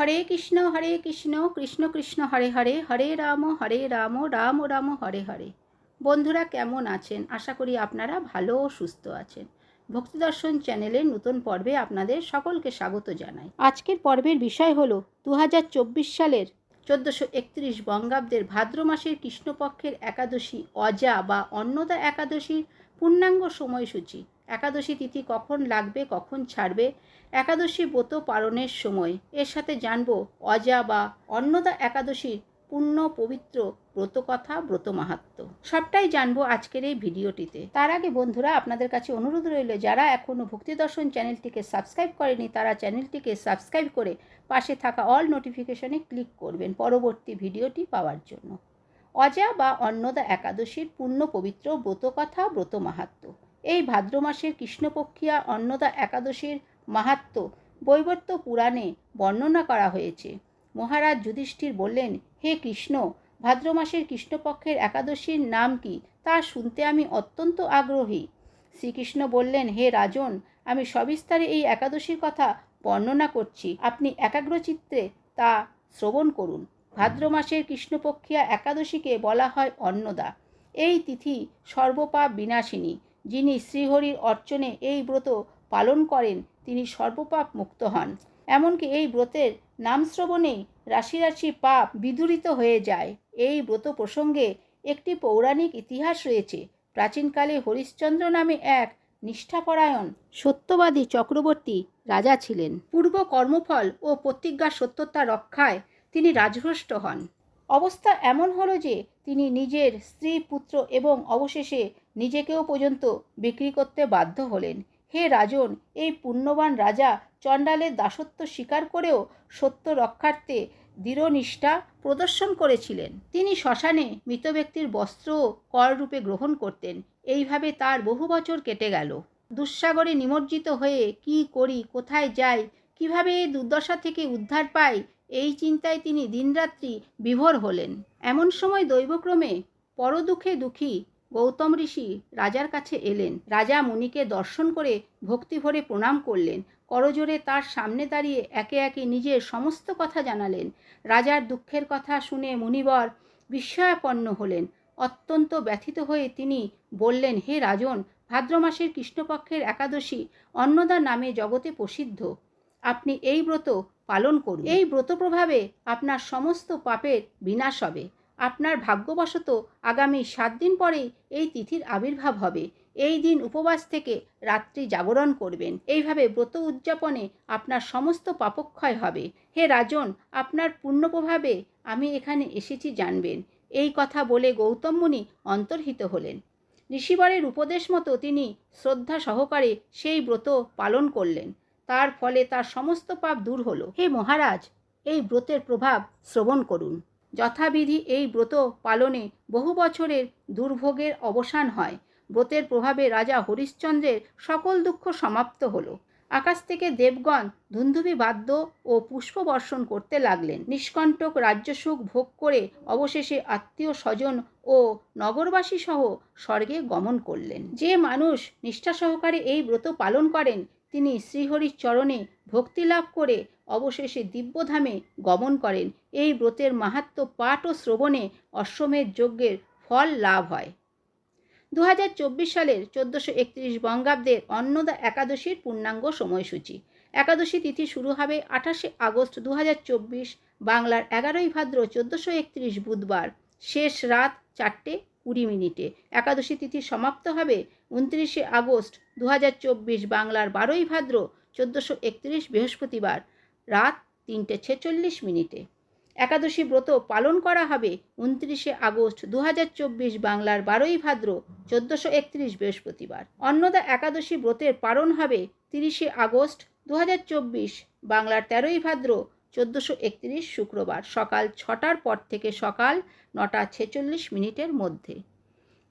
হরে কৃষ্ণ হরে কৃষ্ণ কৃষ্ণ কৃষ্ণ, হরে হরে হরে রাম হরে রাম রাম রাম, হরে হরে। বন্ধুরা কেমন আছেন? আশা করি আপনারা ভালো ও সুস্থ আছেন। ভক্তি দর্শন চ্যানেলের নতুন পর্বে আপনাদের সকলকে স্বাগত জানাই। আজকের পর্বের বিষয় হলো দু হাজার চব্বিশ সালের চোদ্দোশো একত্রিশ বঙ্গাব্দের ভাদ্র মাসের কৃষ্ণপক্ষের একাদশী অজা বা অন্নদা একাদশীর পূর্ণাঙ্গ সময়সূচি। একাদশী তিথি কখন লাগবে, কখন ছাড়বে? একাদশী ব্রত পালনের সময় এর সাথে জানব অজা বা অন্নদা একাদশীর পূর্ণ পবিত্র ব্রতকথা, ব্রত মাহাত্ম। সবটাই জানব আজকের এই ভিডিওটিতে। তার আগে বন্ধুরা, আপনাদের কাছে অনুরোধ রইল, যারা এখনও ভক্তি দর্শন চ্যানেলটিকে সাবস্ক্রাইব করেনি, তারা চ্যানেলটিকে সাবস্ক্রাইব করে পাশে থাকা অল নোটিফিকেশনে ক্লিক করবেন পরবর্তী ভিডিওটি পাওয়ার জন্য। অজা বা অন্নদা একাদশীর পূর্ণ পবিত্র ব্রতকথা, ব্রত মাহাত্ম। এই ভাদ্র মাসের কৃষ্ণপক্ষিয়া অন্নদা একাদশীর মাহাত্ম বৈবর্ত পুরাণে বর্ণনা করা হয়েছে। মহারাজ যুধিষ্ঠির বললেন, হে কৃষ্ণ, ভাদ্র মাসের কৃষ্ণপক্ষের একাদশীর নাম কি তা শুনতে আমি অত্যন্ত আগ্রহী শ্রীকৃষ্ণ বললেন, হে রাজন, আমি সবিস্তারে এই একাদশীর কথা বর্ণনা করছি। আপনি একাগ্রচিত্তে তা শ্রবণ করুন ভাদ্র মাসের কৃষ্ণপক্ষিয়া একাদশীকে বলা হয় অন্নদা। এই তিথি সর্বপাপ বিনাশিনী। যিনি শ্রীহরির অর্চনে এই ব্রত পালন করেন, তিনি সর্বপাপ মুক্ত হন। এমনকি এই ব্রতের নাম শ্রবণেই রাশি রাশি পাপ বিদূরিত হয়ে যায়। এই ব্রত প্রসঙ্গে একটি পৌরাণিক ইতিহাস রয়েছে। প্রাচীনকালে হরিশ্চন্দ্র নামে এক নিষ্ঠাপরায়ণ সত্যবাদী চক্রবর্তী রাজা ছিলেন। পূর্ব কর্মফল ও প্রতিজ্ঞা সত্যতা রক্ষায় তিনি রাজভ্রষ্ট হন। অবস্থা এমন হলো যে তিনি নিজের স্ত্রী, পুত্র এবং অবশেষে নিজেকেও পর্যন্ত বিক্রি করতে বাধ্য হলেন। হে রাজন, এই পুণ্যবান রাজা চণ্ডালের দাসত্ব স্বীকার করেও সত্য রক্ষার্থে দৃঢ়নিষ্ঠা প্রদর্শন করেছিলেন। তিনি শ্মশানে মৃত ব্যক্তির বস্ত্র কররূপে গ্রহণ করতেন। এইভাবে তার বহু বছর কেটে গেল। দুঃসাগরে নিমজ্জিত হয়ে কি করি, কোথায় যাই, কীভাবে এই দুর্দশা থেকে উদ্ধার পাই, এই চিন্তায় তিনি দিনরাত্রি বিভোর হলেন। এমন সময় দৈবক্রমে পরদুঃখে দুঃখী গৌতম ঋষি রাজার কাছে এলেন। রাজা মুনিকে দর্শন করে ভক্তি ভরে প্রণাম করলেন। করজোরে তার সামনে দাঁড়িয়ে একে একে নিজের সমস্ত কথা জানালেন। রাজার দুঃখের কথা শুনে মুনিবর বিস্ময়াপন্ন হলেন। অত্যন্ত ব্যথিত হয়ে তিনি বললেন, হে রাজন, ভাদ্র মাসের কৃষ্ণপক্ষের একাদশী অন্নদা নামে জগতে প্রসিদ্ধ। আপনি এই ব্রত পালন করুন। এই ব্রত প্রভাবে আপনার সমস্ত পাপের বিনাশ হবে। আপনার ভাগ্যবশত আগামী সাত দিন পরেই এই তিথির আবির্ভাব হবে। এই দিন উপবাস থেকে রাত্রি জাগরণ করবেন। এইভাবে ব্রত উদযাপনে আপনার সমস্ত পাপক্ষয় হবে। হে রাজন, আপনার পুণ্য প্রভাবে আমি এখানে এসেছি জানবেন। এই কথা বলে গৌতম মুনি অন্তর্হিত হলেন। ঋষিবরের উপদেশ মতো তিনি শ্রদ্ধা সহকারে সেই ব্রত পালন করলেন। তার ফলে তার সমস্ত পাপ দূর হলো। হে মহারাজ, এই ব্রতের প্রভাব শ্রবণ করুন। যথাবিধি এই ব্রত পালনে বহু বছরের দুর্ভোগের অবসান হয়। ব্রতের প্রভাবে রাজা হরিশ্চন্দ্রের সকল দুঃখ সমাপ্ত হলো। আকাশ থেকে দেবগণ ধুন্ধুবি বাদ্য ও পুষ্প বর্ষণ করতে লাগলেন। নিষ্কণ্টক রাজ্যসুখ ভোগ করে অবশেষে আত্মীয় স্বজন ও নগরবাসী সহ স্বর্গে গমন করলেন। যে মানুষ নিষ্ঠা সহকারে এই ব্রত পালন করেন তিনি শ্রীহরির চরণে ভক্তি লাভ করে অবশেষে দিব্যধামে গমন করেন। এই ব্রতের মাহাত্ম পাঠ ও শ্রবণে অশ্বমেধ যজ্ঞের ফল লাভ হয়। দু হাজার চব্বিশ সালের চোদ্দোশো একত্রিশ বঙ্গাব্দের অন্নদা একাদশীর পূর্ণাঙ্গ সময়সূচি। একাদশী তিথি শুরু হবে আঠাশে আগস্ট দু হাজার চব্বিশ, বাংলার এগারোই ভাদ্র চোদ্দোশো একত্রিশ বুধবার। শেষ রাত চারটে কুড়ি মিনিটে। একাদশী তিথি সমাপ্ত হবে উনত্রিশে আগস্ট দু হাজার চব্বিশ বাংলার বারোই ভাদ্র চোদ্দোশো একত্রিশ বৃহস্পতিবার রাত তিনটে ছেচল্লিশ মিনিটে। একাদশী ব্রত পালন করা হবে উনত্রিশে আগস্ট দু হাজার চব্বিশ বাংলার বারোই ভাদ্র চোদ্দোশো একত্রিশ বৃহস্পতিবার। অন্নদা একাদশী ব্রতের পালন হবে তিরিশে আগস্ট দু হাজার চব্বিশ বাংলার তেরোই ভাদ্র চোদ্দোশো একত্রিশ শুক্রবার সকাল ছটার পর থেকে সকাল নটা ছেচল্লিশ মিনিটের মধ্যে।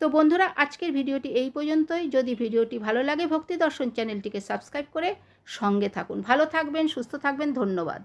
তো বন্ধুরা, আজকের ভিডিওটি এই পর্যন্তই। যদি ভিডিওটি ভালো লাগে, ভক্তি দর্শন চ্যানেলটিকে সাবস্ক্রাইব করে সঙ্গে থাকুন। ভালো থাকবেন, সুস্থ থাকবেন, ধন্যবাদ।